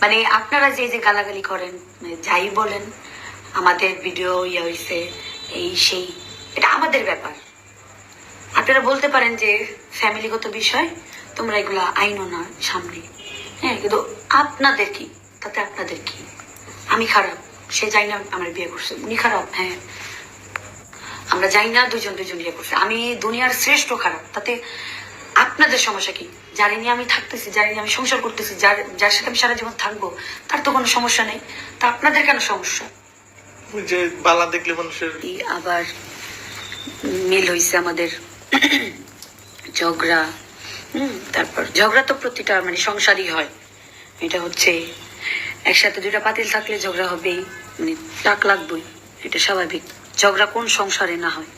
মানে আপনারা যে যে গালাগালি করেন মানে যাই বলেন, আমাদের ভিডিও ইয়ে হয়েছে এই সেই, এটা আমাদের ব্যাপার। আপনারা বলতে পারেন যে ফ্যামিলিগত বিষয়, তোমরা এগুলা আইনো না সামনে। হ্যাঁ কিন্তু আপনাদের কি? তাতে আপনাদের কি? আমি খারাপ, সে যাই না আমার বিয়ে করছে, উনি খারাপ হ্যাঁ। আমরা যাই না দুজন দুজন বিয়ে করছে। আমি দুনিয়ার শ্রেষ্ঠ খারাপ, তাতে আপনাদের সমস্যা কি? যারে নিয়ে আমি থাকতেছি যারে নিয়ে আমি সংসার করতেছি যার যার সাথে আমি সারা জীবন থাকব তার তো কোনো সমস্যা নেই। তা আপনাদের কেন সমস্যা? যে বালা দেখলে মানুষের এই আবার মিল হয়েছে আমাদের ঝগড়া। তারপর ঝগড়া তো প্রতিটা মানে সংসারই হয়। এটা হচ্ছে একসাথে দুইটা পাতিল থাকলে ঝগড়া হবেই মানে টাক লাগবেই এটা স্বাভাবিক। ঝগড়া কোন সংসারে না হয়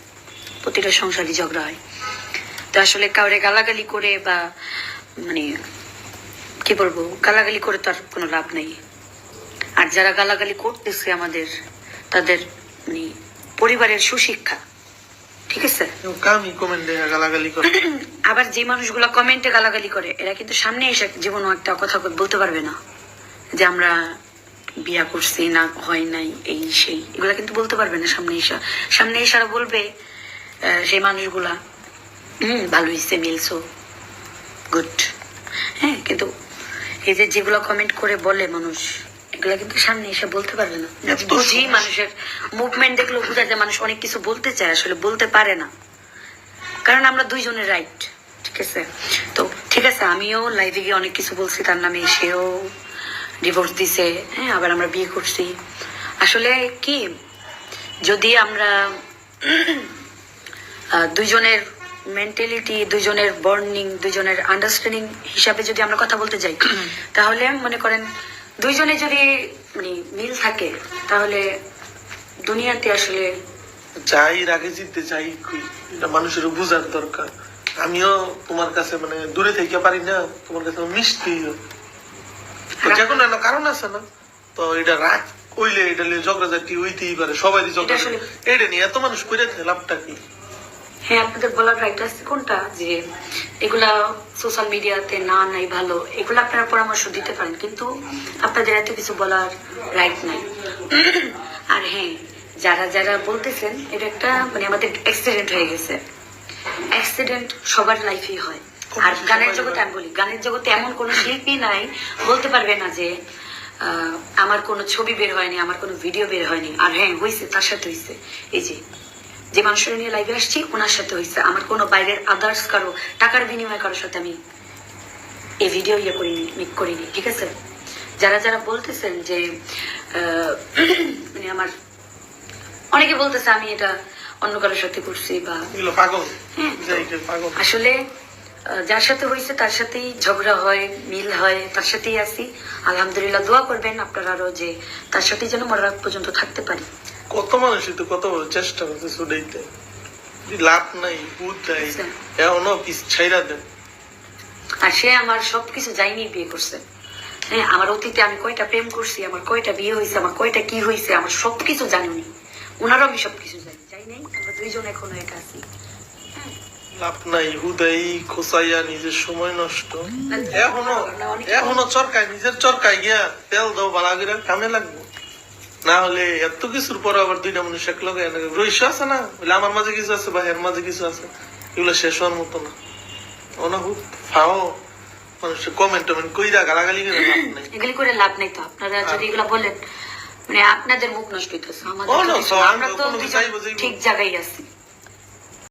প্রতিটা সংসারই ঝগড়া হয়। তো আসলে কাউরে গালাগালি করে বা মানে কি বলব গালাগালি করে তো আর কোনো লাভ নেই। আর যারা গালাগালি করতেছে আমাদের তাদের মানে পরিবারের সুশিক্ষা ঠিক আছে? আবার যে মানুষগুলো কমেন্টে গালাগালি করে এরা কিন্তু সামনে এসে জীবনও একটা কথা বলতে পারবে না। যে আমরা বিয়া করছি না হয় নাই এই সেই এগুলা কিন্তু বলতে পারবে না সামনে এসে। সামনে এসে বলবে সেই মানুষগুলা। হুম ভালো হয়েছে মিলছো গুড হ্যাঁ কিন্তু এই যে যেগুলো কমেন্ট করে বলে মানুষ এগুলা কিন্তু সামনে এসে বলতে পারবে না। বুঝি মানুষের মুভমেন্ট দেখলেও বোঝা যায় মানুষ অনেক কিছু বলতে চায় আসলে বলতে পারে না। কারণ আমরা দুইজনের রাইট ঠিক আছে? তো ঠিক আছে আমিও লাইভে গিয়ে অনেক কিছু বলছি তার নামে সেও ডিভোর্স দিছে হ্যাঁ আবার আমরা বিয়ে করছি। আসলে কি যদি আমরা দুইজনের মেন্টালিটি দুইজনের বর্নিং দুইজনের আন্ডারস্ট্যান্ডিং হিসাবে যদি আমরা কথা বলতে যাই তাহলে মনে করেন দুইজনে যদি মানে মিল থাকে তাহলে দুনিয়াতে আসলে যাই রাগে জিততে চাই এটা মানুষের বুঝার দরকার। আমিও তোমার কাছে মানে দূরে থেকে পারি না তোমার কাছে মিষ্টি। যে কোনো একটা কারণ আছে না তো এটা রাগ কইলে এটা নিয়ে ঝগড়াঝাটি হইতেই পারে সবাই ঝগড়া এটা নিয়ে এত মানুষ করে থাকে, লাভটা কি? হ্যাঁ আপনাদের বলার রাইট আছে কোনটা? যে এগুলা সোশ্যাল মিডিয়াতে না, নাই, ভালো, এগুলো আপনারা পরামর্শ দিতে পারেন, কিন্তু আপনাদের এত কিছু বলার রাইট নাই। আর হ্যাঁ যারা যারা বলতেছেন, এটা একটা মানে আমাদের অ্যাক্সিডেন্ট হয়ে গেছে। অ্যাক্সিডেন্ট সবার লাইফেই হয়। আর গানের জগতে আমি বলি, গানের জগতে এমন কোনো শিল্পী নাই, বলতে পারবে না যে আমার কোনো ছবি বের হয়নি, আমার কোনো ভিডিও বের হয়নি। আর হ্যাঁ হয়েছে তার সাথে হয়েছে এই যে যে মানুষের নিয়ে লাইভে আসছি ওনার সাথে হয়েছে। আমার কোনো বাইরের আদার্স কারও টাকার বিনিময়ে কারোর সাথে আমি এই ভিডিও ইয়ে করিনি মেক করিনি ঠিক আছে? যারা যারা বলতেছেন যে মানে আমার অনেকে বলতেছে আমি এটা অন্য কারোর সাথে করছি বা হ্যাঁ। আসলে যার সাথে হয়েছে তার সাথেই ঝগড়া হয় মিল হয় তার সাথেই আছি। আলহামদুলিল্লাহ দোয়া করবেন আপনারা আরও যে তার সাথে যেন মরার পর্যন্ত থাকতে পারি। কত মানুষই তো কত চেষ্টা করতে ছুটাইতে লাভ নাই বুধ নাই আচ্ছা। পিস ছাইরা দেন। আর সে আমার সবকিছু যাইনি বিয়ে করছে। হ্যাঁ আমার অতীতে আমি কয়টা প্রেম করছি আমার কয়টা বিয়ে হয়েছে আমার কয়টা কি হয়েছে আমার সবকিছু জানি উনি ওনারও আমি সবকিছু জানি। যাই নাই আমরা দুইজন এখনও একা আছি। লাভ নাই হুদাই খোসাইয়া নিজের সময় নষ্ট। এখনও এখনও চরকায় নিজের চরকায় গিয়া তেল দাও বালা করে কামে লাগবো। না হলে এত কিছুর পরে আবার দুইটা মানুষ এক লগে রইস আছে না? বলে আমার মাঝে কিছু আছে বা এর মাঝে কিছু আছে। এগুলো শেষ হওয়ার মতো না। ওনা হুক ফাও। মানুষ কমেন্ট টমেন্ট কইরা গালাগালি করে লাভ নাই। এগুলি করে লাভ নাই তো। আপনারা যদি এগুলো বলেন মানে আপনাদের মুখ নষ্ট হইতেছে আমাদের। আমরা তো ঠিক জায়গায় আছি।